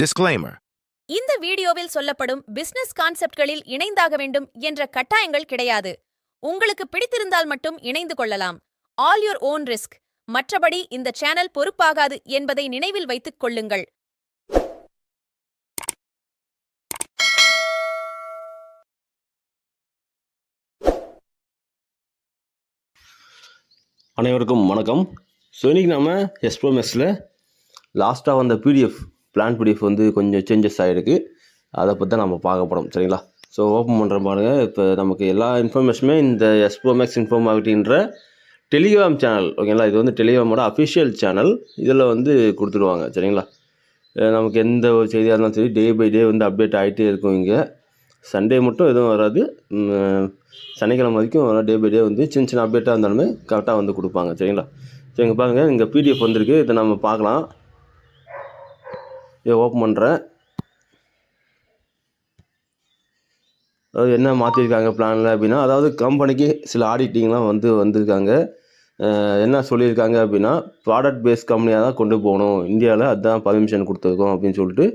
Disclaimer. இந்த வீடியோவில் சொல்லப்படும் பிசினஸ் கான்செப்ட்களில் இணைந்தாக வேண்டும் என்ற கட்டாயங்கள் கிடையாது. உங்களுக்கு பிடித்திருந்தால் மட்டும் இணைந்து கொள்ளலாம். ஆல் யுவர் ஓன் ரிஸ்க் மற்றபடி இந்த சேனல் பொறுப்பாகாது என்பதை நினைவில் வைத்துக் கொள்ளுங்கள். அனைவருக்கும் வணக்கம். ஸோ இன்றைக்கி நம்ம எஸ்ப்ரோமெஸில் லாஸ்ட்டாக வந்த பிடிஎஃப் பிளான் பிடிஎஃப் வந்து கொஞ்சம் சேஞ்சஸ் ஆகிருக்கு அதை பற்றி தான் நம்ம பார்க்க போகிறோம் சரிங்களா? ஸோ ஓப்பன் பண்ணுற பாருங்கள் இப்போ நமக்கு எல்லா இன்ஃபர்மேஷனுமே இந்த எஸ்ப்ரோமேக்ஸ் இன்ஃபோமாகிட்டின்ற டெலிகிராம் சேனல் ஓகேங்களா இது வந்து டெலிகிராமோட அஃபிஷியல் சேனல் இதில் வந்து கொடுத்துருவாங்க. சரிங்களா? நமக்கு எந்த ஒரு செய்தியாக இருந்தாலும் சரி டே பை டே வந்து அப்டேட் ஆகிட்டே இருக்கும் இங்கே. சண்டே மட்டும் எதுவும் வராது. சனிக்கிழமை வரைக்கும் டே பை டே வந்து சின்ன சின்ன அப்டேட்டாக இருந்தாலுமே கரெக்டாக வந்து கொடுப்பாங்க. சரிங்களா? ஸோ இங்கே பாருங்கள் இங்கே பிடிஎஃப் வந்திருக்கு. இதை நம்ம பார்க்கலாம். இதை ஓப்பன் பண்ணுறேன் அதாவது என்ன மாற்றிருக்காங்க பிளானில் அப்படின்னா அதாவது கம்பெனிக்கு சில ஆடிட்டிங்லாம் வந்து வந்திருக்காங்க. என்ன சொல்லியிருக்காங்க அப்படின்னா ப்ராடக்ட் பேஸ் கம்பெனியாக தான் கொண்டு போகணும். இந்தியாவில் அதுதான் பர்மிஷன் கொடுத்துருக்கோம் அப்படின்னு சொல்லிட்டு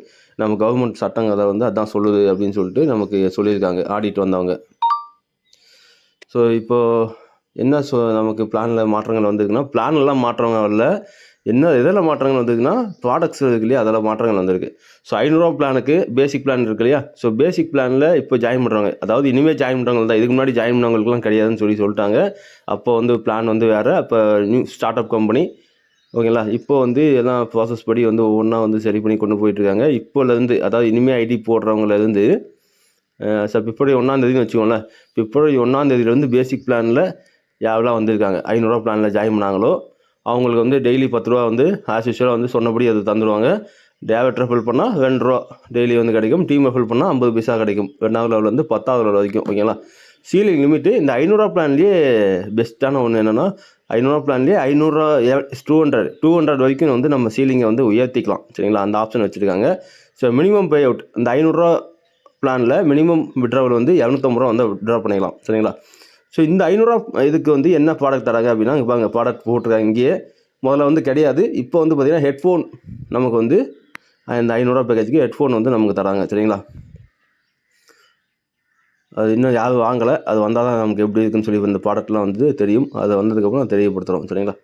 நம்ம கவர்மெண்ட் சட்டங்களை வந்து அதான் சொல்லுது அப்படின்னு சொல்லிட்டு நமக்கு சொல்லியிருக்காங்க ஆடிட் வந்தவங்க. ஸோ இப்போது என்ன சொ நமக்கு பிளானில் மாற்றங்கள் வந்திருக்குன்னா பிளான்லாம் மாற்றங்கள் வரல. என்ன எதில் மாற்றங்கள் வந்திருக்குன்னா ப்ராடக்ட்ஸ் இருக்கு இல்லையா அதில் மாற்றங்கள் வந்திருக்கு. ஸோ ஐநூறுரூவா பிளானுக்கு பேசிக் பிளான் இருக்கு இல்லையா? ஸோ பேசிக் பிளானில் இப்போ ஜாயின் பண்ணுறாங்க அதாவது இனிமேல் ஜாயின் பண்ணுறவங்க தான் இதுக்கு முன்னாடி ஜாயின் பண்ணவங்களுக்குலாம் கிடையாதுன்னு சொல்லி சொல்லிட்டாங்க. அப்போ வந்து பிளான் வந்து வேறு அப்போ நியூ ஸ்டார்ட் அப் கம்பெனி ஓகேங்களா? இப்போ வந்து எல்லாம் ப்ராசஸ் படி வந்து ஒவ்வொன்றா வந்து சரி பண்ணி கொண்டு போயிட்டுருக்காங்க. இப்போலேருந்து அதாவது இனிமேல் ஐடி போடுறவங்கலேருந்து சார் பிப்ரவரி ஒன்றாந்தேதினு வச்சுக்கோங்களேன். பிப்ரவரி ஒன்றாந்தேதியிலேருந்து பேசிக் பிளானில் யாரெல்லாம் வந்திருக்காங்க? ஐநூறுரூவா பிளானில் ஜாயின் பண்ணாங்களோ அவங்களுக்கு வந்து டெய்லி பத்து ரூபா வந்து ஆஸ் யூஸ்வலாக வந்து சொன்னபடி அது தந்துடுவாங்க டேவட் ரெஃபில் பண்ணால் ரெண்டு ரூபா டெய்லி வந்து கிடைக்கும். டீம் ரெஃபில் பண்ணால் ஐம்பது பைசா கிடைக்கும். ரெண்டாவது லெவல் வந்து பத்தாவது லெவல் வரைக்கும் ஓகேங்களா சீலிங் லிமிட்டு இந்த ஐநூறுரூவா பிளான்லேயே பெஸ்ட்டான ஒன்று என்னென்னா ஐநூறுரூவா பிளான்லேயே ஐநூறுரூவா டூ ஹண்ட்ரட் டூ ஹண்ட்ரட் வரைக்கும் வந்து நம்ம சீலிங்கை வந்து உயர்த்திக்கலாம் சரிங்களா? அந்த ஆப்ஷன் வச்சுருக்காங்க. ஸோ மினிமம் பே அவுட் இந்த ஐநூறுரூவா பிளானில் மினிமம் விட்ராவல் வந்து இரநூத்தம்பது ரூபா வந்து விட்ரா பண்ணிக்கலாம் சரிங்களா? ஸோ இந்த ஐநூறுரூவா இதுக்கு வந்து என்ன ப்ராடக்ட் தராங்க அப்படின்னா இப்போ பாருங்க ப்ராடக்ட் போட்டிருக்காங்க இங்கேயே. முதல்ல வந்து கிடையாது. இப்போ வந்து பார்த்திங்கன்னா ஹெட்ஃபோன் நமக்கு வந்து இந்த ஐநூறுரூவா பேக்கேஜுக்கு ஹெட்ஃபோன் வந்து நமக்கு தராங்க சரிங்களா? அது இன்னும் யாரும் வாங்கலை. அது வந்தால் தான் நமக்கு எப்படி இருக்குன்னு சொல்லி இந்த ப்ராடக்ட்லாம் வந்து தெரியும். அது வந்ததுக்கப்புறம் தெரியப்படுத்துகிறோம் சரிங்களா?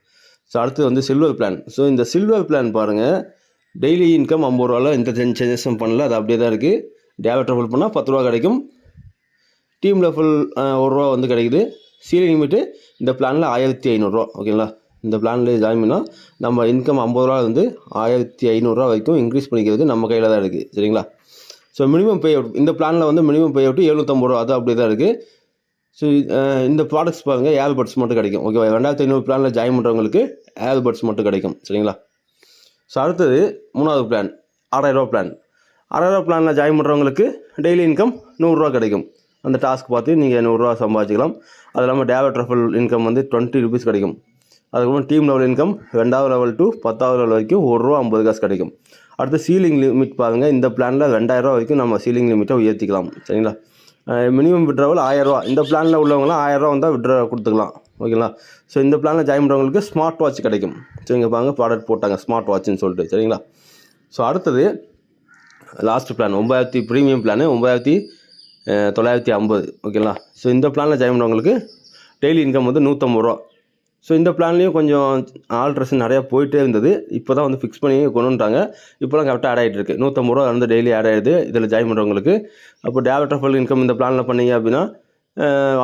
ஸோ அடுத்து வந்து சில்வர் பிளான் ஸோ இந்த சில்வர் பிளான் பாருங்கள் டெய்லி இன்கம் ஐம்பது ரூபாவில் எந்த சேஞ்சஸும் பண்ணல. அது அப்படியே தான் இருக்குது டேவட் ட்ரபிள் பண்ணால் பத்து ரூபா கிடைக்கும். டீம் லெவல் ஒரு ரூபா வந்து கிடைக்குது. சீலிங் லிமிட்டு இந்த பிளானில் ஆயிரத்தி ஐநூறுரூவா ஓகேங்களா இந்த பிளானில் ஜாயின் பண்ணால் நம்ம இன்கம் ஐம்பது ரூபா வந்து ஆயிரத்தி ஐநூறுரூவா வரைக்கும் இன்க்ரீஸ் பண்ணிக்கிறது நம்ம கையில் தான் இருக்குது சரிங்களா? ஸோ மினிமம் பே அவுட் இந்த பிளானில் வந்து மினிமம் பே அவுட் எழுநூற்றம்பது ரூபா அது அப்படி தான் இருக்குது ஸோ இந்த ப்ராடக்ட்ஸ் பாருங்கள் ஏர்பட்ஸ் மட்டும் கிடைக்கும் ஓகேவா ரெண்டாயிரத்தி ஐநூறு பிளானில் ஜாயின் பண்ணுறவங்களுக்கு ஏர்பட்ஸ் மட்டும் கிடைக்கும் சரிங்களா? ஸோ அடுத்தது மூணாவது பிளான் ஆறாயிரரூவா பிளான் ஆறாயிரரூவா பிளானில் ஜாயின் பண்ணுறவங்களுக்கு டெய்லி இன்கம் நூறுரூவா கிடைக்கும். அந்த டாஸ்க் பார்த்து நீங்கள் நூறுரூவா சம்பாதிச்சிக்கலாம். அது இல்லாமல் டேவட் ரஃபல் இன்கம் வந்து டுவெண்ட்டி ருபீஸ் கிடைக்கும். அதுக்கப்புறம் டீம் லெவல் இன்கம் ரெண்டாவது லெவல் டு பத்தாவது லெவல் வரைக்கும் ஒரு ரூபா ஐம்பது காசு கிடைக்கும். அடுத்து சீலிங் லிமிட் பாருங்கள் இந்த பிளானில் ரெண்டாயிரரூவா வரைக்கும் நம்ம சீலிங் லிமிட்டை உயர்த்திக்கலாம். சரிங்களா? மினிமம் விட்ராவல் ஆயிரரூவா இந்த பிளானில் உள்ளவங்களாம் ஆயிரரூவா வந்தால் விட்ரா கொடுத்துக்கலாம். ஓகேங்களா ஸோ இந்த பிளானில் ஜாயின் பண்ணுறவங்களுக்கு ஸ்மார்ட் வாட்ச் கிடைக்கும். சரிங்க பாருங்க. ப்ராடக்ட் போட்டாங்க. ஸ்மார்ட் வாட்ச்னு சொல்லிட்டு. சரிங்களா? ஸோ அடுத்தது லாஸ்ட் பிளான் ஒம்பதாயிரத்தி ப்ரீமியம் பிளானு ஒம்பதாயிரத்தி தொள்ளாயிரத்தி ஐம்பது ஓகேங்களா? ஸோ இந்த பிளானில் ஜாயின் பண்ணவங்களுக்கு டெய்லி இன்கம் வந்து நூற்றம்பது ரூபா. ஸோ இந்த பிளான்லேயும் கொஞ்சம் ஆல்ட்ரேஷன் நிறையா போயிட்டே இருந்தது. இப்போ தான் வந்து ஃபிக்ஸ் பண்ணி கொண்டு வந்துட்டாங்க இப்போலாம் கரெக்டாக ஆட் ஆகிட்டு இருக்கு. நூற்றம்பது ரூபா வந்து டெய்லி ஆட் ஆகிடுது இதில் ஜாயின் பண்ணுறவங்களுக்கு அப்போ டேவட் ஆஃப் இன்கம் இந்த பிளானில் பண்ணீங்க அப்படின்னா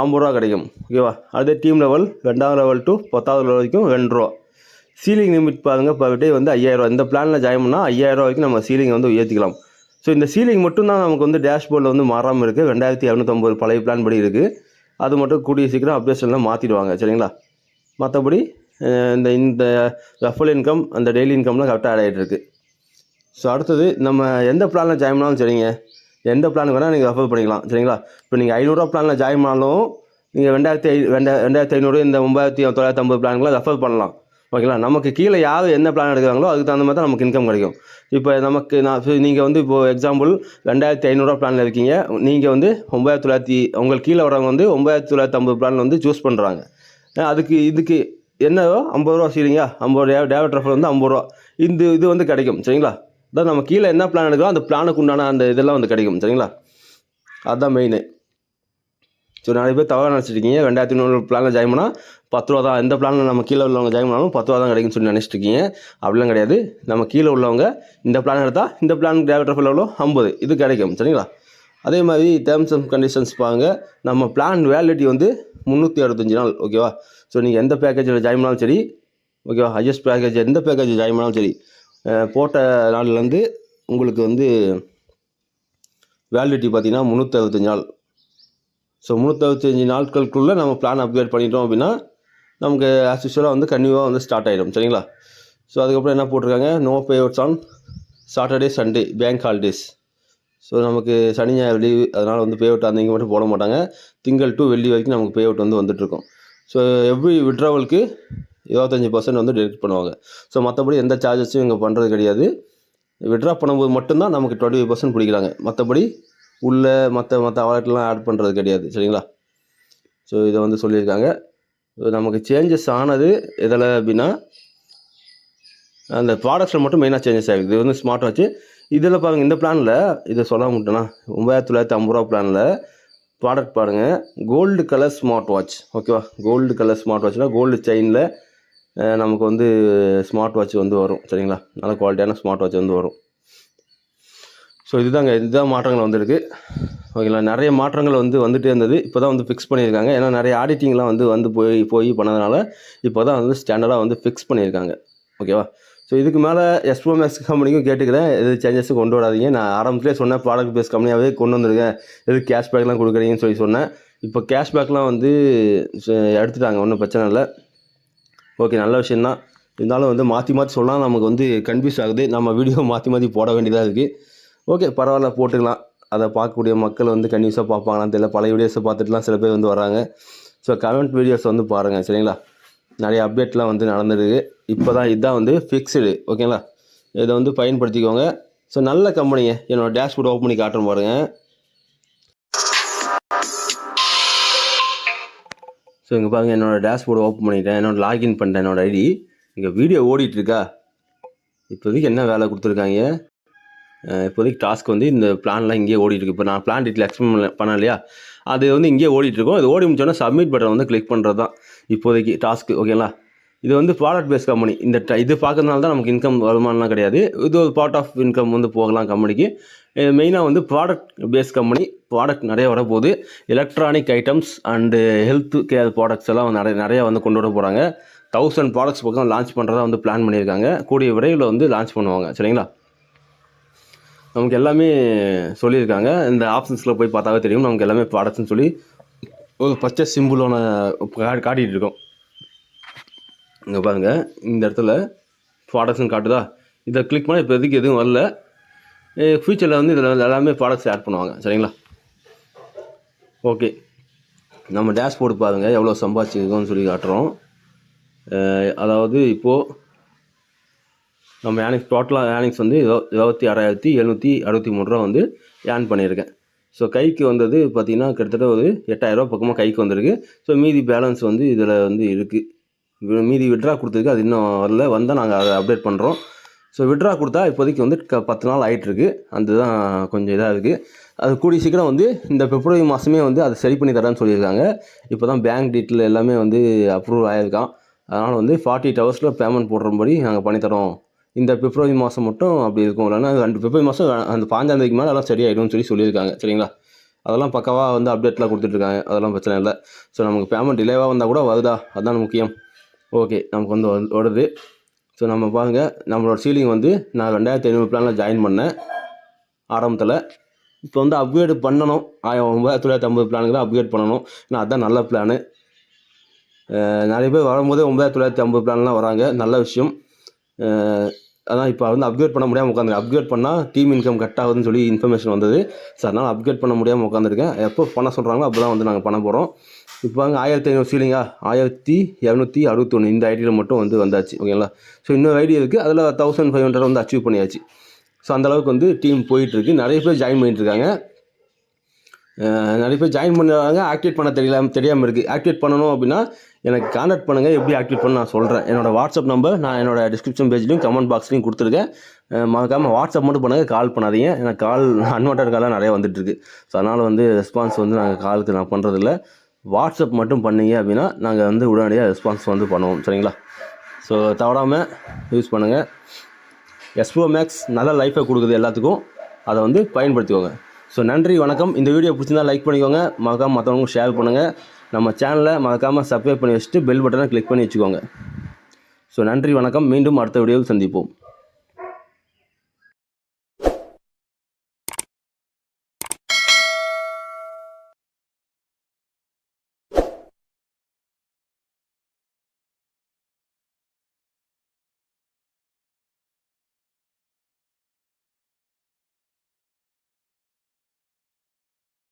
ஐம்பது ரூபா கிடைக்கும். ஓகேவா? அதே டீம் லெவல் ரெண்டாவது லெவல் டு பத்தாவது லெவல் வரைக்கும் ரெண்டு ரூபா. சீலிங் லிமிட் பாருங்கள் பர் டே வந்து ஐயாயிரம் இந்த பிளானில் ஜாயின் பண்ணால் ஐயாயிரம் வரைக்கும் நம்ம சீலிங் வந்து உயர்த்திக்கலாம். ஸோ இந்த சீலிங் மட்டும் தான் நமக்கு வந்து டேஷ்போர்டில் வந்து மாறாமல் இருக்குது ரெண்டாயிரத்தி இரநூத்தம்பது பழைய பிளான் படி இருக்குது அது மட்டும் கூடிய சீக்கிரம் அப்டேஷன்லாம் மாற்றிடுவாங்க சரிங்களா? மற்றபடி இந்த இந்த ரஃபல் இன்கம் அந்த டெய்லி இன்கம்லாம் கரெக்டாக ஆட் ஆகிட்டு இருக்குது ஸோ அடுத்தது நம்ம எந்த பிளானில் ஜாயின் பண்ணாலும் சரிங்க. எந்த பிளானுக்கு வேணால் நீங்கள் ரெஃபர் பண்ணிக்கலாம் சரிங்களா? இப்போ நீங்கள் ஐநூறுரூவா பிளானில் ஜாயின் பண்ணாலும் நீங்கள் ரெண்டாயிரத்தி ஐ ரெண்டா ரெண்டாயிரத்தி ஐநூறு இந்த ஒம்பதாயிரத்தி தொள்ளாயிரத்தி ஐம்பது பிளான்கெலாம் ரெஃபர் பண்ணலாம். ஓகேங்களா? நமக்கு கீழே யார் என்ன பிளான் எடுக்கிறாங்களோ அதுக்கு தகுந்த மாதிரி தான் நமக்கு இன்கம் கிடைக்கும். இப்போ நமக்கு நான் நீங்கள் வந்து இப்போது எக்ஸாம்பிள் ரெண்டாயிரத்தி ஐநூறுரூவா பிளானில் இருக்கீங்க. நீங்கள் வந்து ஒம்பதாயிரத்தி தொள்ளாயிரத்தி உங்களுக்கு கீழே வரவங்க வந்து ஒம்பதாயிரத்தி தொள்ளாயிரத்தி ஐம்பது பிளான் வந்து சூஸ் பண்ணுறாங்க அதுக்கு இதுக்கு என்னவோ ஐம்பது ரூபா சரிங்களா ஐம்பது ரூபா டேவட் ரெஃபர் வந்து ஐம்பது ரூபா. இந்த இது வந்து கிடைக்கும். சரிங்களா? அதான் நம்ம கீழே என்ன பிளான் எடுக்கிறோம் அந்த பிளானுக்கு உண்டான அந்த இதெல்லாம் வந்து கிடைக்கும். சரிங்களா? அதுதான் மெயின் ஸோ நிறைய பேர் தவறாக நினச்சிருக்கீங்க ரெண்டாயிரத்தி நூறு பிளானில் ஜாயின் பண்ணால் பத்து ரூபா தான் எந்த பிளானில் நம்ம கீழே உள்ளவங்க ஜாயின் பண்ணாலும் பத்து ரூபா தான் கிடைக்கும்னு சொல்லி நினச்சிட்டு இருக்கீங்க அப்படிலாம் கிடையாது. நம்ம கீழே உள்ளவங்க இந்த பிளான் எடுத்தால் இந்த பிளான் டேரக்டர் எவ்வளோ? ஐம்பது. இது கிடைக்கும். சரிங்களா? அதே மாதிரி டேர்ம்ஸ் அண்ட் கண்டிஷன்ஸ் பாருங்க. நம்ம பிளான் வேலிடிட்டி வந்து முந்நூற்றி அறுபத்தஞ்சு நாள் ஓகேவா ஸோ நீங்கள் எந்த பேக்கேஜில் ஜாயின் பண்ணாலும் சரி ஓகேவா ஹையஸ்ட் பேக்கேஜ் எந்த பேக்கேஜ் ஜாயின் பண்ணாலும் சரி போட்ட நாள்லேருந்து உங்களுக்கு வந்து வேலிடிட்டி பார்த்தீங்கன்னா முந்நூற்றி அறுபத்தஞ்சு நாள். ஸோ முந்நூற்றஞ்சு நாட்களுக்குள்ளே நம்ம பிளான் அப்கிரேட் பண்ணிட்டோம் அப்படின்னா நமக்கு ஆஸ் யூஸ்வலாக வந்து கன்யூவாக வந்து ஸ்டார்ட் ஆகிடும் சரிங்களா? ஸோ அதுக்கப்புறம் என்ன போட்டிருக்காங்க? No payouts on Saturday Sunday bank holidays so நமக்கு சனி ஞாயிறு லீவு அதனால் வந்து பே அவுட் அன்றைக்கி மட்டும் போட மாட்டாங்க. திங்கள் டு வெள்ளி வரைக்கும் நமக்கு பே அவுட் வந்து வந்துட்டுருக்கோம். ஸோ எவ்ரி விட்ராவலுக்கு இருபத்தஞ்சி பர்சன்ட் வந்து டெலிட் பண்ணுவாங்க. ஸோ மற்றபடி எந்த சார்ஜஸும் இங்கே பண்ணுறது கிடையாது. விட்ரா பண்ணும்போது மட்டும்தான் நமக்கு டுவெண்ட்டி ஃபைவ் பர்சன்ட் பிடிக்கிறாங்க. மற்றபடி உள்ளே மற்ற மற்ற வாலெட்லாம் ஆட் பண்ணுறது கிடையாது சரிங்களா? ஸோ இதை வந்து சொல்லியிருக்காங்க. நமக்கு சேஞ்சஸ் ஆனது எதில் அப்படின்னா அந்த ப்ராடக்ட்ஸில் மட்டும் மெயினாக சேஞ்சஸ் ஆகிருக்கு இது வந்து ஸ்மார்ட் வாட்ச் இதில் பாருங்கள் இந்த பிளானில் இதை சொல்ல முட்டேன்னா ஒம்பதாயிரத்தி தொள்ளாயிரத்தி ஐம்பது ரூபா பிளானில் ப்ராடக்ட் பாருங்கள் கோல்டு கலர் ஸ்மார்ட் வாட்ச் ஓகேவா கோல்டு கலர் ஸ்மார்ட் வாட்ச்னால் கோல்டு செயினில் நமக்கு வந்து ஸ்மார்ட் வாட்ச் வந்து வரும் சரிங்களா? நல்ல குவாலிட்டியான ஸ்மார்ட் வாட்ச் வந்து வரும். ஸோ இதுதாங்க இதுதான் மாற்றங்கள் வந்திருக்கு. ஓகேங்களா? நிறைய மாற்றங்கள் வந்து வந்துகிட்டே இருந்தது. இப்போ தான் வந்து ஃபிக்ஸ் பண்ணியிருக்காங்க. ஏன்னா நிறைய ஆடிட்டிங்லாம் வந்து வந்து போய் போய் பண்ணதுனால இப்போ தான் வந்து ஸ்டாண்டர்டாக வந்து ஃபிக்ஸ் பண்ணியிருக்காங்க. ஓகேவா? ஸோ இதுக்கு மேலே எஸ்ப்ரோமேக்ஸ் கம்பெனிக்கும் கேட்டுக்கிறேன். எது சேஞ்சஸும் கொண்டு வராதீங்க. நான் ஆரம்பத்திலே சொன்னேன் ப்ராடக்ட் பேஸ் கம்பெனியாகவே கொண்டு வந்திருக்கேன். எது கேஷ்பேக்லாம் கொடுக்குறீங்கன்னு சொல்லி சொன்னேன். இப்போ கேஷ்பேக்லாம் வந்து எடுத்துட்டாங்க. ஒன்றும் பிரச்சனை இல்லை. ஓகே நல்ல விஷயந்தான் இருந்தாலும் வந்து மாற்றி மாற்றி சொன்னால் நமக்கு வந்து கன்ஃபியூஸ் ஆகுது. நம்ம வீடியோ மாற்றி மாற்றி போட வேண்டியதாக இருக்குது ஓகே பரவாயில்ல போட்டுக்கலாம். அதை பார்க்கக்கூடிய மக்கள் வந்து கன்யூஸாக பார்ப்பாங்களான்னு தெரியல. பழைய வீடியோஸை பார்த்துட்டுலாம் சில பேர் வந்து வராங்க. ஸோ கமெண்ட் வீடியோஸ் வந்து பாருங்கள் சரிங்களா? நிறைய அப்டேட்லாம் வந்து நடந்துருக்கு. இப்போ தான் இதுதான் வந்து ஃபிக்ஸ்டு ஓகேங்களா? இதை வந்து பயன்படுத்திக்கோங்க. ஸோ நல்ல கம்பெனிங்க என்னோடய டேஷ்போர்ட் ஓப்பன் பண்ணி காட்டுறேன் பாருங்கள் ஸோ இங்கே பாருங்கள் என்னோடய டேஷ்போர்டு ஓப்பன் பண்ணிட்டேன். என்னோட லாகின் பண்ணிட்டேன் என்னோட ஐடி இங்கே வீடியோ ஓடிட்டுருக்கா இப்போதைக்கு என்ன வேலை கொடுத்துருக்காங்க? இப்போதைக்கு டாஸ்க் வந்து இந்த பிளான்லாம் இங்கேயே ஓடிட்டுருக்கு. இப்போ நான் பிளான் டீட்டெயில் எக்ஸ்பிளைன் பண்ண இல்லையா அது வந்து இங்கேயே ஓடிட்டுருக்கோம். அது ஓடி முடிச்சோன்னா சப்மிட் பட்டன் வந்து கிளிக் பண்ணுறது தான் இப்போதைக்கு டாஸ்க்கு ஓகேங்களா இது வந்து ப்ராடக்ட் பேஸ் கம்பெனி இந்த ட- இது பார்க்கறதுனால தான் நமக்கு இன்கம் வருமானம்லாம் கிடையாது. இது ஒரு பார்ட் ஆஃப் இன்கம் வந்து போகலாம் கம்பெனிக்கு மெயினாக வந்து ப்ராடக்ட் பேஸ் கம்பெனி ப்ராடக்ட் நிறைய வரப்போகுது. Electronic items and health care products எல்லாம் நிறைய நிறையா வந்து கொண்டு வர போகிறாங்க தௌசண்ட் ப்ராடக்ட்ஸ் பக்கம் லான்ச் பண்ணுறதா வந்து பிளான் பண்ணியிருக்காங்க. கூடிய விரைவில் வந்து லான்ச் பண்ணுவாங்க. சரிங்களா? நமக்கு எல்லாமே சொல்லியிருக்காங்க. இந்த ஆப்ஷன்ஸில் போய் பார்த்தாவே தெரியும். நமக்கு எல்லாமே ப்ராடக்ட்ஸ்னு சொல்லி ஒரு பச்சை சிம்பிளான காட்டிகிட்டு இருக்கோம். இங்கே பாருங்கள் இந்த இடத்துல ப்ராடக்ட்ஸ்னு காட்டுதா? இதை கிளிக் பண்ணால் இப்போ எதுக்கு எதுவும் வரல. ஃப்யூச்சரில் வந்து இதில் எல்லாமே ப்ராடக்ட்ஸ் ஆட் பண்ணுவாங்க. சரிங்களா? ஓகே நம்ம டேஷ்போர்டு பாருங்கள் எவ்வளோ சம்பாதிச்சிருக்கோம்னு சொல்லி காட்டுறோம். அதாவது இப்போது நம்ம ஏர்னிங்ஸ் டோட்டலாக ஏர்னிங்ஸ் வந்து இருபத்தி ஆறாயிரத்தி எழுநூற்றி அறுபத்தி மூணு ரூபா வந்து ஏர்ன் பண்ணியிருக்கேன். ஸோ கைக்கு வந்தது பார்த்திங்கன்னா கிட்டத்தட்ட ஒரு எட்டாயிரரூபா பக்கமாக கைக்கு வந்திருக்கு. ஸோ மீதி பேலன்ஸ் வந்து இதில் வந்து இருக்குது மீதி விட்ரா கொடுத்துருக்கு அது இன்னும் வரல. வந்தால் நாங்கள் அதை அப்டேட் பண்ணுறோம் ஸோ விட்ரா கொடுத்தா இப்போதைக்கு வந்து க பத்து நாள் ஆயிட்டிருக்கு. அதுதான் கொஞ்சம் இதாக இருக்குது அது கூடிய சீக்கிரம் வந்து இந்த பிப்ரவரி மாதமே வந்து அதை சரி பண்ணி தரேன்னு சொல்லியிருக்காங்க. இப்போ தான் பேங்க் டீட்டெயில் எல்லாமே வந்து அப்ரூவ் ஆகியிருக்கான் அதனால் வந்து ஃபார்ட்டி எயிட் ஹவர்ஸில் பேமெண்ட் போடுறபடி நாங்கள் பண்ணித்தரோம் இந்த பிப்ரவரி மாதம் மட்டும் அப்படி இருக்கும். இல்லைன்னா ரெண்டு பிப்ரவரி மாதம் அந்த பாஞ்சாந்தேதிக்கு மேலே எல்லாம் சரியாயிடும்னு சொல்லி சொல்லியிருக்காங்க. சரிங்களா? அதெல்லாம் பக்காவாக வந்து அப்டேட்லாம் கொடுத்துட்ருக்காங்க அதெல்லாம் பிரச்சனை இல்லை. ஸோ நமக்கு பேமெண்ட் டிலேவாக வந்தால் கூட வருதா? அதுதான் முக்கியம். ஓகே நமக்கு வந்து வருது. ஸோ நம்ம பாருங்கள் நம்மளோட சீலிங் வந்து நான் ரெண்டாயிரத்தி ஐநூறு பிளானில் ஜாயின் பண்ணேன். ஆரம்பத்தில். இப்போ வந்து அப்கிரேடு பண்ணணும். ஆயிரம் ஒம்பதாயிரத்தி தொள்ளாயிரத்தி ஐம்பது பிளானுக்கு தான் அப்கிரேட் பண்ணணும். ஏன்னா அதுதான் நல்ல பிளானு நிறைய பேர் வரும்போதே ஒம்பதாயிரத்தி தொள்ளாயிரத்தி ஐம்பது பிளான்லாம் வராங்க. நல்ல விஷயம். அதான் இப்போ வந்து அப்கிரேட் பண்ண முடியாமல் உட்காந்து அப்கிரேட் பண்ணால் டீம் இன்கம் கட் ஆகுதுன்னு சொல்லி இன்ஃபர்மேஷன் வந்தது. ஸோ அதனால் அப்கிரேட் பண்ண முடியாமல் உட்காந்துருக்கேன். எப்போ பண்ண சொல்கிறாங்களோ அப்போ தான் வந்து நாங்கள் பண்ண போகிறோம் இப்போ அங்கே ஆயிரத்தி ஐநூறு சீலிங்கா ஆயிரத்தி இரநூத்தி அறுபத்தொன்று இந்த ஐடியில் மட்டும் வந்து வந்தாச்சு. ஓகேங்களா ஸோ இன்னொரு ஐடி இருக்குது அதில் தௌசண்ட் ஃபைவ் ஹண்ட்ரட் வந்து அச்சீவ் பண்ணியாச்சு. ஸோ அந்தளவுக்கு வந்து டீம் போயிட்டுருக்கு நிறைய பேர் ஜாயின் பண்ணிட்டுருக்காங்க நிறைய பேர் ஜாயின் பண்ணுறாங்க ஆக்டிவேட் பண்ண தெரியல தெரியாமல் இருக்குது ஆக்டிவேட் பண்ணணும் அப்படின்னா எனக்கு காண்டாக்ட் பண்ணுங்கள் எப்படி ஆக்டிவேட் பண்ண நான் சொல்கிறேன் என்னோட வாட்ஸ்அப் நம்பர் நான் என்னோடய டிஸ்கிரிப்ஷன் பேஜ்லையும் கமெண்ட் பாக்ஸ்லையும் கொடுத்துருக்கேன். மறக்காமல் வாட்ஸ்அப் மட்டும் பண்ணுங்கள் கால் பண்ணாதீங்க. ஏன்னா கால் அன்வான்ட் கால்லாம் நிறைய வந்துட்டுருக்கு. ஸோ அதனால் வந்து ரெஸ்பான்ஸ் வந்து நாங்கள் காலுக்கு நான் பண்ணுறதில்ல வாட்ஸ்அப் மட்டும் பண்ணீங்க அப்படின்னா நாங்கள் வந்து உடனடியாக ரெஸ்பான்ஸ் வந்து பண்ணுவோம். சரிங்களா? ஸோ தவறாமல் யூஸ் பண்ணுங்கள் எஸ்போ மேக்ஸ் நல்ல லைஃப்பை கொடுக்குது எல்லாத்துக்கும். அதை வந்து பயன்படுத்திக்கோங்க. ஸோ நன்றி வணக்கம். இந்த வீடியோ பிடிச்சிருந்தா லைக் பண்ணிக்கோங்க. மறக்காமல் மற்றவங்களுக்கும் ஷேர் பண்ணுங்கள் நம்ம சேனலை மறக்காமல் சப்ஸ்கிரைப் பண்ணி வச்சுட்டு பெல் பட்டனை கிளிக் பண்ணி வச்சுக்கோங்க. ஸோ நன்றி வணக்கம். மீண்டும் அடுத்த வீடியோவில் சந்திப்போம்.